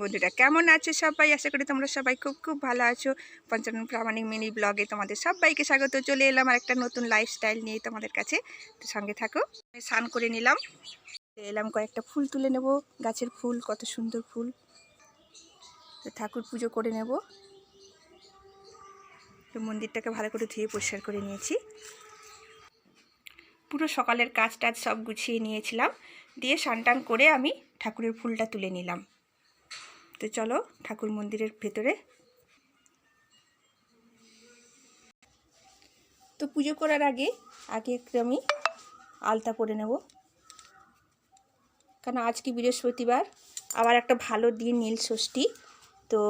বন্ধুরা, কেমন আছো সবাই? আশা করি তোমরা সবাই খুব খুব ভালো আছো। পঞ্চানন প্রামাণিক মিনি ব্লগে তোমাদের সবাইকে স্বাগত। চলে এলাম আর একটা নতুন লাইফস্টাইল নিয়ে তোমাদের কাছে। তো সঙ্গে থাকো স্নান করে নিলাম। এলাম কয়েকটা ফুল তুলে নেব। গাছের ফুল, কত সুন্দর ফুল। তো ঠাকুর পুজো করে নেব। তো মন্দিরটাকে ভালো করে ধুয়ে পরিষ্কার করে নিয়েছি। পুরো সকালের কাজ টাজ সব গুছিয়ে নিয়েছিলাম। দিয়ে টান করে আমি ঠাকুরের ফুলটা তুলে নিলাম। তো চলো ঠাকুর মন্দিরের ভেতরে। তো পুজো করার আগে আগে একটু আমি আলতা পরে নেব। কারণ আজকে বৃহস্পতিবার, আবার একটা ভালো দিন নীল ষষ্ঠী। তো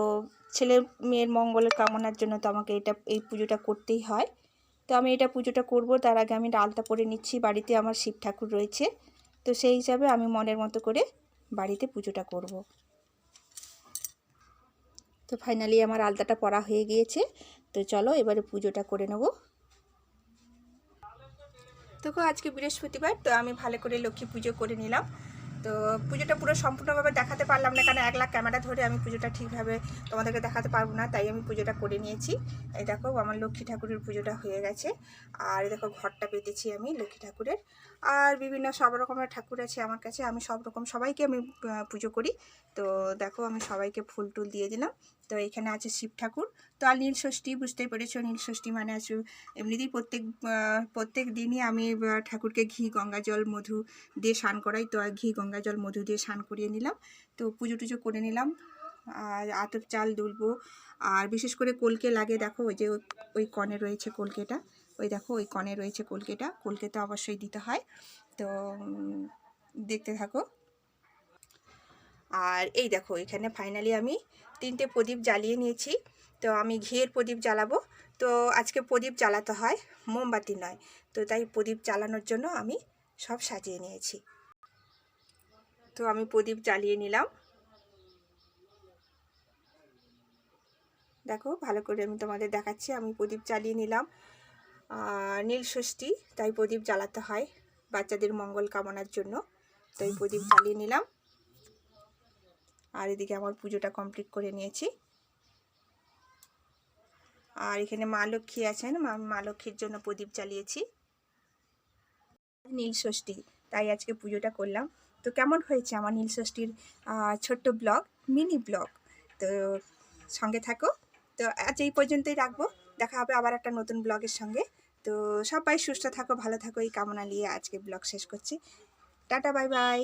ছেলে মেয়ের মঙ্গলের কামনার জন্য তো আমাকে এটা, এই পুজোটা করতেই হয়। তো আমি এটা পুজোটা করব, তার আগে আমি আলতা পরে নিচ্ছি। বাড়িতে আমার শিব ঠাকুর রয়েছে। তো সেই হিসাবে আমি মনের মতো করে বাড়িতে পুজোটা করব। তো ফাইনালি আমার আলতাটা পরা হয়ে গিয়েছে। তো চলো এবারে পুজোটা করে নেব। তো আজকে বৃহস্পতিবার, তো আমি ভালো করে লক্ষ্মী পুজো করে নিলাম। তো পুজোটা পুরো সম্পূর্ণভাবে দেখাতে পারলাম না, কারণ এক লাখ ক্যামেরা ধরে আমি পুজোটা ঠিকভাবে তোমাদেরকে দেখাতে পারব না, তাই আমি পুজোটা করে নিয়েছি। এই দেখো, আমার লক্ষ্মী ঠাকুরের পুজোটা হয়ে গেছে। আর দেখো, ঘরটা পেতেছি আমি লক্ষ্মী ঠাকুরের। আর বিভিন্ন সব রকমের ঠাকুর আছে আমার কাছে, আমি সব রকম সবাইকে আমি পুজো করি। তো দেখো, আমি সবাইকে ফুল টুল দিয়ে দিলাম। তো এখানে আছে শিব ঠাকুর। তো আর নীল ষষ্ঠী, বুঝতেই পেরেছ, নীল ষষ্ঠী মানে আছে এমনিতেই প্রত্যেক প্রত্যেক দিনই আমি ঠাকুরকে ঘি, গঙ্গা জল, মধু দিয়ে স্নান করাই। তো ঘি, গঙ্গা জল, মধু দিয়ে স্নান করিয়ে নিলাম। তো পুজো টুজো করে নিলাম। আর আতপ চাল দুলবো। আর বিশেষ করে কলকে লাগে, দেখো, ওই যে ওই কনে রয়েছে কলকেটা। ওই দেখো, ওই কনে রয়েছে কলকেটা। কলকে তো অবশ্যই দিতে হয়। তো দেখতে থাকো। আর এই দেখো, এখানে ফাইনালি আমি তিনটে প্রদীপ জ্বালিয়ে নিয়েছি। তো আমি ঘিয়ের প্রদীপ জ্বালাবো। তো আজকে প্রদীপ জ্বালাতে হয় মোমবাতি নয়। তো তাই প্রদীপ জ্বালানোর জন্য আমি সব সাজিয়ে নিয়েছি। তো আমি প্রদীপ জ্বালিয়ে নিলাম। দেখো, ভালো করে আমি তোমাদের দেখাচ্ছি। আমি প্রদীপ জ্বালিয়ে নিলাম। নীল ষষ্ঠী, তাই প্রদীপ জ্বালাতে হয় বাচ্চাদের মঙ্গল কামনার জন্য। তাই প্রদীপ জ্বালিয়ে নিলাম। আর এদিকে আমার পুজোটা কমপ্লিট করে নিয়েছি। আর এখানে মা লক্ষ্মী আছেন, মা লক্ষ্মীর জন্য প্রদীপ জ্বালিয়েছি। নীল ষষ্ঠী, তাই আজকে পুজোটা করলাম। তো কেমন হয়েছে আমার নীল ষষ্ঠীর ছোট্ট ব্লগ, মিনি ব্লগ? তো সঙ্গে থাকো। তো আজ এই পর্যন্তই রাখব। দেখা হবে আবার একটা নতুন ব্লগের সঙ্গে। তো সবাই সুস্থ থাকো, ভালো থাকো, এই কামনা নিয়ে আজকে ব্লগ শেষ করছি। Tata, bye bye.